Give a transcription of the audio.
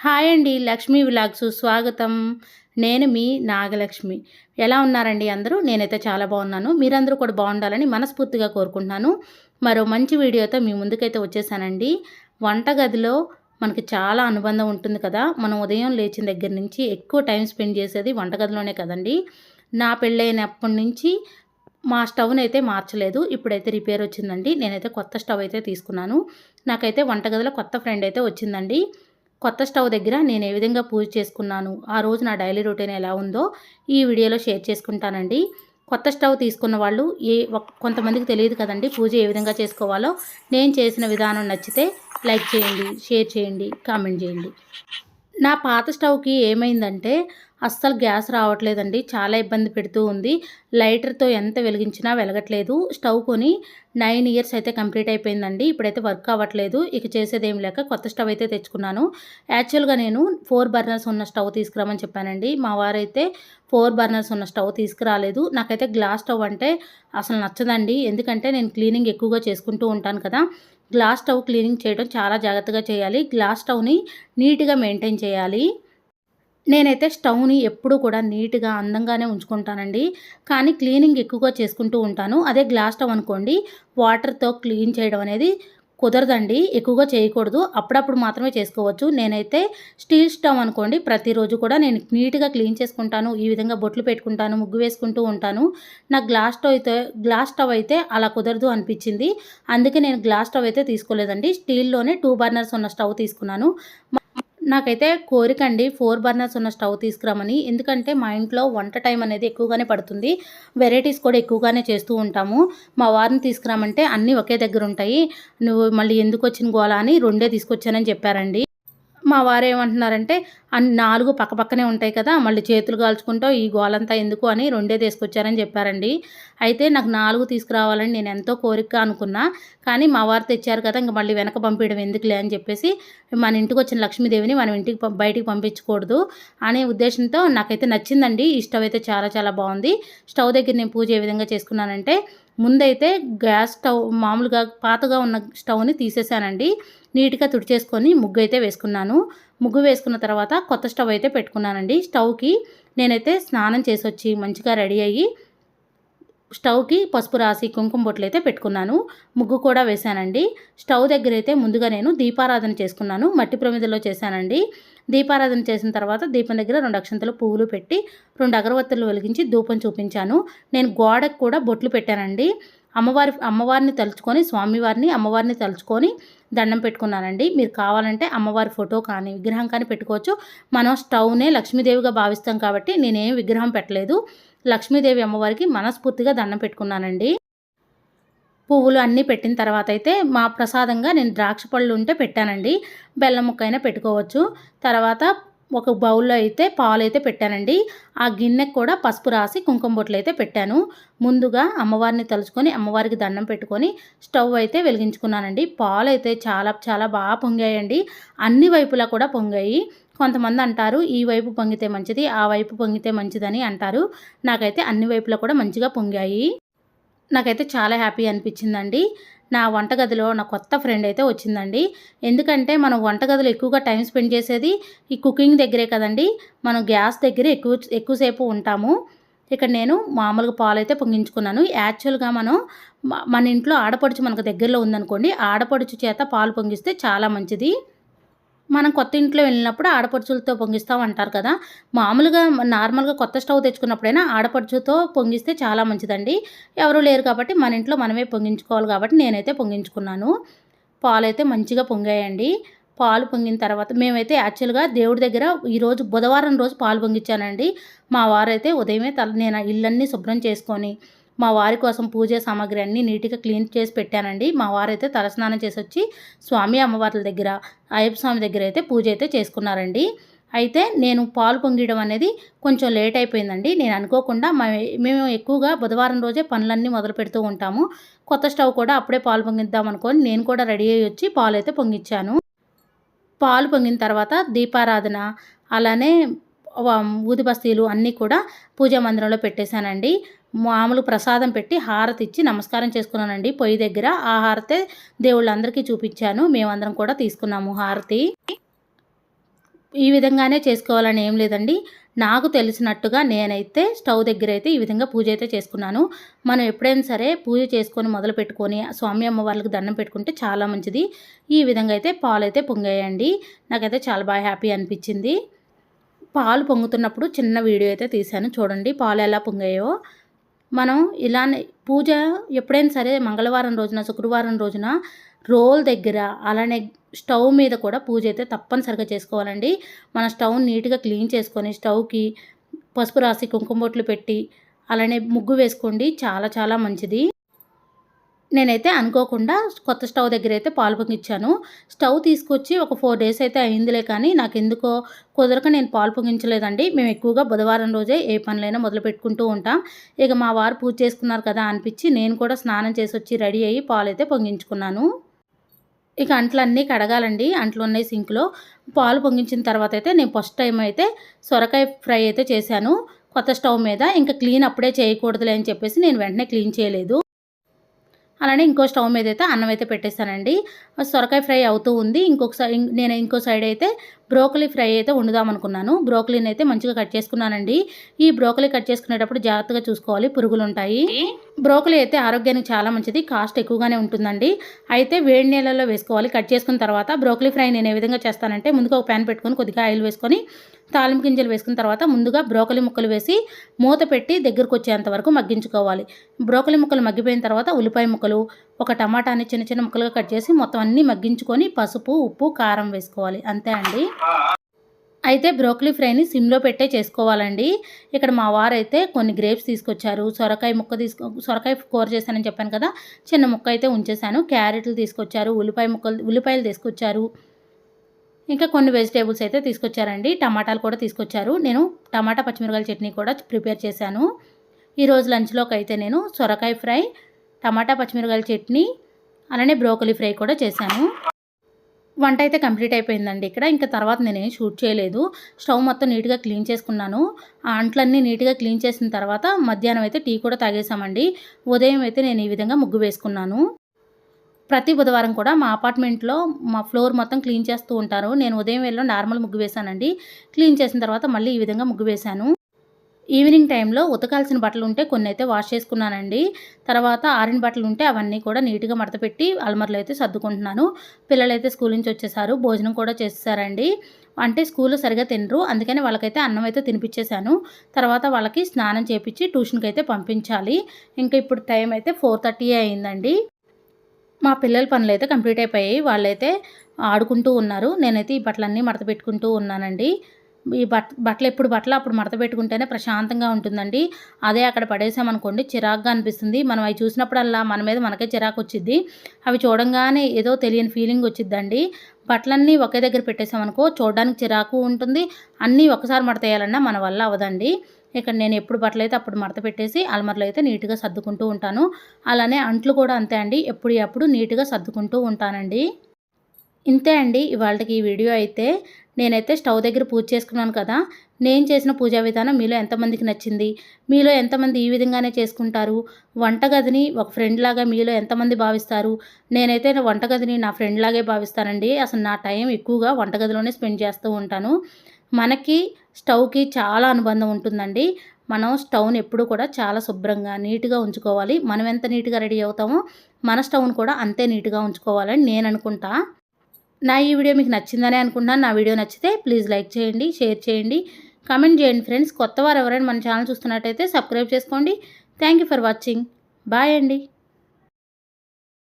Hi అండి Lakshmi vlogs స్వాగతం. నేను మీ నాగలక్ష్మి. ఎలా ఉన్నారండి అందరూ? నేనైతే చాలా బాగున్నాను. మీరందరూ కూడా బాగుండాలని మనస్ఫూర్తిగా కోరుకుంటున్నాను. మరో మంచి వీడియోతో మీ ముందుకైతే వచ్చేసానండి. వంటగదిలో మనకి చాలా అనుబంధం ఉంటుంది కదా. మనం ఉదయం లేచిన దగ్గర నుంచి ఎక్కువ టైం స్పెండ్ చేసేది వంటగదిలోనే కదండి. నా పెళ్ళైనప్పటి నుంచి మా స్టవ్ని అయితే మార్చలేదు. ఇప్పుడైతే రిపేర్ వచ్చిందండి. నేనైతే కొత్త స్టవ్ అయితే తీసుకున్నాను. నాకైతే వంటగదిలో కొత్త ఫ్రెండ్ అయితే వచ్చిందండి. కొత్త స్టవ్ దగ్గర నేను ఏ విధంగా పూజ చేసుకున్నాను ఆ రోజు నా డైలీ రొటీన్ ఎలా ఉందో ఈ వీడియోలో షేర్ చేసుకుంటానండి. కొత్త స్టవ్ తీసుకున్న వాళ్ళు ఏ కొంతమందికి తెలియదు కదండి పూజ ఏ విధంగా చేసుకోవాలో. నేను చేసిన విధానం నచ్చితే లైక్ చేయండి షేర్ చేయండి కామెంట్ చేయండి. నా పాత స్టవ్కి ఏమైందంటే అస్సలు గ్యాస్ రావట్లేదండి. చాలా ఇబ్బంది పెడుతూ ఉంది. లైటర్తో ఎంత వెలిగించినా వెలగట్లేదు. స్టవ్ కొని నైన్ ఇయర్స్ అయితే కంప్లీట్ అయిపోయిందండి. ఇప్పుడైతే వర్క్ అవ్వట్లేదు. ఇక చేసేదేం లేక కొత్త స్టవ్ అయితే తెచ్చుకున్నాను. యాక్చువల్గా నేను ఫోర్ బర్నర్స్ ఉన్న స్టవ్ తీసుకురామని చెప్పానండి. మా వారైతే ఫోర్ బర్నర్స్ ఉన్న స్టవ్ తీసుకురాలేదు. నాకైతే గ్లాస్ స్టవ్ అంటే అసలు నచ్చదండి. ఎందుకంటే నేను క్లీనింగ్ ఎక్కువగా చేసుకుంటూ ఉంటాను కదా. గ్లాస్ స్టవ్ క్లీనింగ్ చేయడం చాలా జాగ్రత్తగా చేయాలి. గ్లాస్ స్టవ్ని నీట్గా మెయింటైన్ చేయాలి. నేనైతే స్టవ్ని ఎప్పుడూ కూడా నీట్గా అందంగానే ఉంచుకుంటానండి. కానీ క్లీనింగ్ ఎక్కువగా చేసుకుంటూ ఉంటాను. అదే గ్లాస్ స్టవ్ అనుకోండి వాటర్తో క్లీన్ చేయడం అనేది కుదరదండి. ఎక్కువగా చేయకూడదు. అప్పుడప్పుడు మాత్రమే చేసుకోవచ్చు. నేనైతే స్టీల్ స్టవ్ అనుకోండి ప్రతిరోజు కూడా నేను నీట్గా క్లీన్ చేసుకుంటాను. ఈ విధంగా బొట్లు పెట్టుకుంటాను ముగ్గు వేసుకుంటూ ఉంటాను. నా గ్లాస్ స్టవ్ అయితే గ్లాస్ స్టవ్ అయితే అలా కుదరదు అనిపించింది. అందుకే నేను గ్లాస్ స్టవ్ అయితే తీసుకోలేదండి. స్టీల్లోనే టూ బర్నర్స్ ఉన్న స్టవ్ తీసుకున్నాను. నాకైతే కోరిక అండి ఫోర్ బర్నర్స్ ఉన్న స్టవ్ తీసుకురామని. ఎందుకంటే మా ఇంట్లో వంట టైం అనేది ఎక్కువగానే పడుతుంది. వెరైటీస్ కూడా ఎక్కువగానే చేస్తూ ఉంటాము. మా వారిని తీసుకురామంటే అన్నీ ఒకే దగ్గర ఉంటాయి. నువ్వు మళ్ళీ ఎందుకు వచ్చిన గోలా అని రెండే తీసుకొచ్చానని చెప్పారండి. మా వారు ఏమంటున్నారంటే అన్ని నాలుగు పక్కపక్కనే ఉంటాయి కదా మళ్ళీ చేతులు కాల్చుకుంటావు ఈ గోలంతా ఎందుకు? అని రెండే తీసుకొచ్చారని చెప్పారండి. అయితే నాకు నాలుగు తీసుకురావాలని నేను ఎంతో కోరిక అనుకున్నా కానీ మా వారు తెచ్చారు కదా ఇంక మళ్ళీ వెనక పంపించడం ఎందుకులే అని చెప్పేసి మన ఇంటికి వచ్చిన లక్ష్మీదేవిని మనం ఇంటికి బయటికి పంపించకూడదు అనే ఉద్దేశంతో నాకైతే నచ్చిందండి. ఈ స్టవ్ అయితే చాలా చాలా బాగుంది. స్టవ్ దగ్గర నేను పూజ ఏ విధంగా చేసుకున్నానంటే ముందైతే గ్యాస్ స్టవ్ మామూలుగా పాతగా ఉన్న స్టవ్ని తీసేసానండి. నీట్గా తుడిచేసుకొని ముగ్గు అయితే వేసుకున్నాను. ముగ్గు వేసుకున్న తర్వాత కొత్త స్టవ్ అయితే పెట్టుకున్నానండి. స్టవ్కి నేనైతే స్నానం చేసి వచ్చి మంచిగా రెడీ అయ్యి స్టవ్కి పసుపు రాసి కుంకుమ బొట్లు అయితే పెట్టుకున్నాను. ముగ్గు కూడా వేశానండి. స్టవ్ దగ్గర అయితే ముందుగా నేను దీపారాధన చేసుకున్నాను. మట్టి ప్రమిదలో చేశానండి. దీపారాధన చేసిన తర్వాత దీపం దగ్గర రెండు అక్షంతలు పువ్వులు పెట్టి రెండు అగరవత్తులు వెలిగించి ధూపం చూపించాను. నేను గోడకు కూడా బొట్లు పెట్టానండి. అమ్మవారి అమ్మవారిని తలుచుకొని స్వామివారిని అమ్మవారిని తలుచుకొని దండం పెట్టుకున్నానండి. మీరు కావాలంటే అమ్మవారి ఫోటో కానీ విగ్రహం కానీ పెట్టుకోవచ్చు. మనం స్టవ్నే లక్ష్మీదేవిగా భావిస్తాం కాబట్టి నేనేం విగ్రహం పెట్టలేదు. లక్ష్మీదేవి అమ్మవారికి మనస్ఫూర్తిగా దండం పెట్టుకున్నానండి. పువ్వులు అన్నీ పెట్టిన తర్వాత అయితే మా ప్రసాదంగా నేను ద్రాక్ష పళ్ళు ఉంటే పెట్టానండి. బెల్లం ముక్క అయినా పెట్టుకోవచ్చు. తర్వాత ఒక బౌల్లో అయితే పాలు అయితే పెట్టానండి. ఆ గిన్నెకు కూడా పసుపు రాసి కుంకుమ బొట్లు అయితే పెట్టాను. ముందుగా అమ్మవారిని తలుచుకొని అమ్మవారికి దండం పెట్టుకొని స్టవ్ అయితే వెలిగించుకున్నానండి. పాలు అయితే చాలా చాలా బాగా పొంగాయండి. అన్ని వైపులా కూడా పొంగాయి. కొంతమంది అంటారు ఈ వైపు పొంగితే మంచిది ఆ వైపు పొంగితే మంచిదని అంటారు. నాకైతే అన్ని వైపులా కూడా మంచిగా పొంగాయి. నాకైతే చాలా హ్యాపీ అనిపించిందండి. నా వంటగదిలో నా కొత్త ఫ్రెండ్ అయితే వచ్చిందండి. ఎందుకంటే మనం వంటగదిలో ఎక్కువగా టైం స్పెండ్ చేసేది ఈ కుకింగ్ దగ్గరే కదండి. మనం గ్యాస్ దగ్గర ఎక్కువ ఎక్కువసేపు ఉంటాము. ఇక్కడ నేను మామూలుగా పాలు అయితే పొంగించుకున్నాను. యాక్చువల్గా మనం మన ఇంట్లో ఆడపడుచు మనకు దగ్గరలో ఉందనుకోండి ఆడపడుచు చేత పాలు పొంగిస్తే చాలా మంచిది. మనం కొత్త ఇంట్లో వెళ్ళినప్పుడు ఆడపడుచులతో పొంగిస్తాం అంటారు కదా. మామూలుగా నార్మల్గా కొత్త స్టవ్ తెచ్చుకున్నప్పుడైనా ఆడపడుచుతో పొంగిస్తే చాలా మంచిదండి. ఎవరు లేరు కాబట్టి మన ఇంట్లో మనమే పొంగించుకోవాలి కాబట్టి నేనైతే పొంగించుకున్నాను. పాలైతే మంచిగా పొంగాయండి. పాలు పొంగిన తర్వాత మేమైతే యాక్చువల్గా దేవుడి దగ్గర ఈరోజు బుధవారం రోజు పాలు పొంగించానండి మా వారైతే ఉదయమే తల నేను ఇళ్ళన్నీ శుభ్రం చేసుకొని మా వారి కోసం పూజ సామాగ్రి అన్నీ నీట్గా క్లీన్ చేసి పెట్టానండి. మా వారైతే తలస్నానం చేసి వచ్చి స్వామి అమ్మవార్ల దగ్గర అయ్యప్ప స్వామి దగ్గర అయితే పూజ అయితే చేసుకున్నారండి. అయితే నేను పాలు పొంగియడం అనేది కొంచెం లేట్ అయిపోయిందండి. నేను అనుకోకుండా మేము ఎక్కువగా బుధవారం రోజే పనులన్నీ మొదలు పెడుతూ ఉంటాము. కొత్త స్టవ్ కూడా అప్పుడే పాలు పొంగిద్దాం అనుకొని నేను కూడా రెడీ అయ్యి వచ్చి పాలు అయితే పొంగిచ్చాను. పాలు పొంగిన తర్వాత దీపారాధన అలానే ఊది బస్తీలు అన్నీ కూడా పూజా మందిరంలో పెట్టేశానండి. మామూలు ప్రసాదం పెట్టి హారతి ఇచ్చి నమస్కారం చేసుకున్నానండి. పొయ్యి దగ్గర ఆ హారతే దేవుళ్ళందరికీ చూపించాను. మేమందరం కూడా తీసుకున్నాము హారతి. ఈ విధంగానే చేసుకోవాలని ఏం లేదండి. నాకు తెలిసినట్టుగా నేనైతే స్టవ్ దగ్గర అయితే ఈ విధంగా పూజ అయితే చేసుకున్నాను. మనం ఎప్పుడైనా సరే పూజ చేసుకొని మొదలు పెట్టుకొని స్వామి అమ్మ వాళ్ళకి దండం పెట్టుకుంటే చాలా మంచిది. ఈ విధంగా అయితే పాలు అయితే పొంగాయండి. నాకైతే చాలా బాగా హ్యాపీ అనిపించింది. పాలు పొంగుతున్నప్పుడు చిన్న వీడియో అయితే తీశాను. చూడండి పాలు ఎలా పొంగాయో. మనం ఇలానే పూజ ఎప్పుడైనా సరే మంగళవారం రోజున శుక్రవారం రోజున రోల్ దగ్గర అలానే స్టవ్ మీద కూడా పూజ అయితే తప్పనిసరిగా చేసుకోవాలండి. మన స్టవ్ నీట్గా క్లీన్ చేసుకొని స్టవ్కి పసుపు రాసి కుంకుమ బొట్లు పెట్టి అలానే ముగ్గు వేసుకోండి. చాలా చాలా మంచిది. నేనైతే అనుకోకుండా కొత్త స్టవ్ దగ్గర అయితే పాలు పొంగించాను. స్టవ్ తీసుకొచ్చి ఒక ఫోర్ డేస్ అయితే అయిందిలే కానీ నాకు ఎందుకో కుదరక నేను పాలు పొంగించలేదండి. మేము ఎక్కువగా బుధవారం రోజే ఏ పనులైనా మొదలు పెట్టుకుంటూ ఉంటాం. ఇక మా వారు పూజ చేసుకున్నారు కదా అనిపించి నేను కూడా స్నానం చేసి వచ్చి రెడీ అయ్యి పాలు అయితే పొంగించుకున్నాను. ఇక అంట్లన్నీ కడగాలండి. అంట్లు ఉన్నాయి సింక్లో. పాలు పొంగించిన తర్వాత అయితే నేను ఫస్ట్ టైం అయితే సొరకాయ ఫ్రై అయితే చేశాను. కొత్త స్టవ్ మీద. ఇంకా క్లీన్ అప్పుడే చేయకూడదులే అని చెప్పేసి నేను వెంటనే క్లీన్ చేయలేదు. అలానే ఇంకో స్టవ్ మీద అయితే అన్నం అయితే పెట్టేస్తానండి. సొరకాయ ఫ్రై అవుతూ ఉంది. ఇంకొక నేను ఇంకో సైడ్ అయితే బ్రోకలీ ఫ్రై అయితే వండుదాం అనుకున్నాను బ్రోకలీని అయితే మంచిగా కట్ చేసుకున్నానండి. ఈ బ్రోకలీ కట్ చేసుకునేటప్పుడు జాగ్రత్తగా చూసుకోవాలి. పురుగులు ఉంటాయి బ్రోకలి అయితే ఆరోగ్యానికి చాలా మంచిది కాస్ట్ ఎక్కువగానే ఉంటుందండి. అయితే వేడి నీళ్ళలో వేసుకోవాలి కట్ చేసుకున్న తర్వాత బ్రోకలీ ఫ్రై నేను ఏ విధంగా చేస్తానంటే ముందుగా ఒక ప్యాన్ పెట్టుకొని కొద్దిగా ఆయిల్ వేసుకొని తాలింపు గింజలు వేసుకున్న తర్వాత ముందుగా బ్రోకలి ముక్కలు వేసి మూత పెట్టి దగ్గరకు వచ్చేంత వరకు మగ్గించుకోవాలి. బ్రోకలి ముక్కలు మగ్గిపోయిన తర్వాత ఉల్లిపాయ ముక్కలు ఒక టమాటాని చిన్న చిన్న ముక్కలుగా కట్ చేసి మొత్తం అన్నీ మగ్గించుకొని పసుపు ఉప్పు కారం వేసుకోవాలి. అంతే అండి. అయితే బ్రోకలీ ఫ్రైని సిమ్లో పెట్టే చేసుకోవాలండి. ఇక్కడ మా వారు అయితే కొన్ని గ్రేప్స్ తీసుకొచ్చారు. సొరకాయ ముక్క తీసుకో సొరకాయ కూర చేశానని చెప్పాను కదా చిన్న ముక్క అయితే ఉంచేశాను. క్యారెట్లు తీసుకొచ్చారు ఉల్లిపాయ ముక్కలు ఉల్లిపాయలు తీసుకొచ్చారు. ఇంకా కొన్ని వెజిటేబుల్స్ అయితే తీసుకొచ్చారండి. టమాటాలు కూడా తీసుకొచ్చారు. నేను టమాటా పచ్చిమిరకాయల చట్నీ కూడా ప్రిపేర్ చేశాను. ఈరోజు లంచ్లోకి అయితే నేను సొరకాయ ఫ్రై టమాటా పచ్చిమిరకాయల చట్నీ అలానే బ్రోకలీ ఫ్రై కూడా చేశాను. వంట అయితే కంప్లీట్ అయిపోయిందండి ఇక్కడ. ఇంకా తర్వాత నేనేం షూట్ చేయలేదు. స్టవ్ మొత్తం నీట్గా క్లీన్ చేసుకున్నాను. ఆ అంట్లన్నీ నీట్గా క్లీన్ చేసిన తర్వాత మధ్యాహ్నం అయితే టీ కూడా తాగేసామండి. ఉదయం అయితే నేను ఈ విధంగా ముగ్గు వేసుకున్నాను. ప్రతి బుధవారం కూడా మా అపార్ట్మెంట్లో మా ఫ్లోర్ మొత్తం క్లీన్ చేస్తూ ఉంటారు. నేను ఉదయం వేళలో నార్మల్ ముగ్గు వేశానండి. క్లీన్ చేసిన తర్వాత మళ్ళీ ఈ విధంగా ముగ్గు వేశాను. ఈవినింగ్ టైంలో ఉతకాల్సిన బట్టలు ఉంటే కొన్ని అయితే వాష్ చేసుకున్నానండి. తర్వాత ఆరిన బట్టలు ఉంటే అవన్నీ కూడా నీట్గా మడతపెట్టి అల్మర్లో అయితే సర్దుకుంటున్నాను. పిల్లలైతే స్కూల్ నుంచి వచ్చేసారు భోజనం కూడా చేసేసారండి. అంటే స్కూల్లో సరిగా తినరు అందుకని వాళ్ళకైతే అన్నం అయితే తినిపించేశాను తర్వాత వాళ్ళకి స్నానం చేపించి ట్యూషన్కి అయితే పంపించాలి. ఇంకా ఇప్పుడు టైం అయితే ఫోర్ థర్టీ అయిందండి. మా పిల్లల పనులు అయితే కంప్లీట్ అయిపోయాయి. వాళ్ళైతే ఆడుకుంటూ ఉన్నారు. నేనైతే ఈ బట్టలన్నీ మడత పెట్టుకుంటూ ఉన్నానండి. ఈ బట్ బట్టలు ఎప్పుడు బట్టలు అప్పుడు మడత పెట్టుకుంటేనే ప్రశాంతంగా ఉంటుందండి. అదే అక్కడ పడేసామనుకోండి చిరాగ్గా అనిపిస్తుంది. మనం అవి చూసినప్పుడల్లా మన మీద మనకే చిరాకు వచ్చింది అవి చూడంగానే ఏదో తెలియని ఫీలింగ్ వచ్చిద్దండి. బట్టలన్నీ ఒకే దగ్గర పెట్టేసామనుకో చూడడానికి చిరాకు ఉంటుంది. అన్నీ ఒకసారి మడతేయాలన్నా మన వల్ల అవదండి ఇక్కడ నేను ఎప్పుడు బట్టలు అయితే అప్పుడు మడత పెట్టేసి అల్మర్లో అయితే నీట్గా సర్దుకుంటూ ఉంటాను. అలానే అంట్లు కూడా అంతే అండి. ఎప్పుడు ఎప్పుడు నీట్గా సర్దుకుంటూ ఉంటానండి. ఇంతే అండి ఇవాళకి ఈ వీడియో అయితే. నేనైతే స్టవ్ దగ్గర పూజ చేసుకున్నాను కదా నేను చేసిన పూజా విధానం మీలో ఎంతమందికి నచ్చింది? మీలో ఎంతమంది ఈ విధంగానే చేసుకుంటారు? వంటగదిని ఒక ఫ్రెండ్ లాగా మీలో ఎంతమంది భావిస్తారు? నేనైతే వంటగదిని నా ఫ్రెండ్ లాగే భావిస్తానండి. అసలు నా టైం ఎక్కువగా వంటగదిలోనే స్పెండ్ చేస్తూ ఉంటాను. మనకి స్టవ్కి చాలా అనుబంధం ఉంటుందండి. మనం స్టవ్ని ఎప్పుడు కూడా చాలా శుభ్రంగా నీట్గా ఉంచుకోవాలి. మనం ఎంత నీట్గా రెడీ అవుతామో మన స్టవ్ను కూడా అంతే నీట్గా ఉంచుకోవాలని నేను అనుకుంటా. నా ఈ వీడియో మీకు నచ్చిందని అనుకుంటున్నాను. నా వీడియో నచ్చితే ప్లీజ్ లైక్ చేయండి షేర్ చేయండి కామెంట్ చేయండి ఫ్రెండ్స్ కొత్త వారు ఎవరైనా మన ఛానల్ చూస్తున్నట్టయితే సబ్స్క్రైబ్ చేసుకోండి. థ్యాంక్ ఫర్ వాచింగ్ బాయ్ అండి.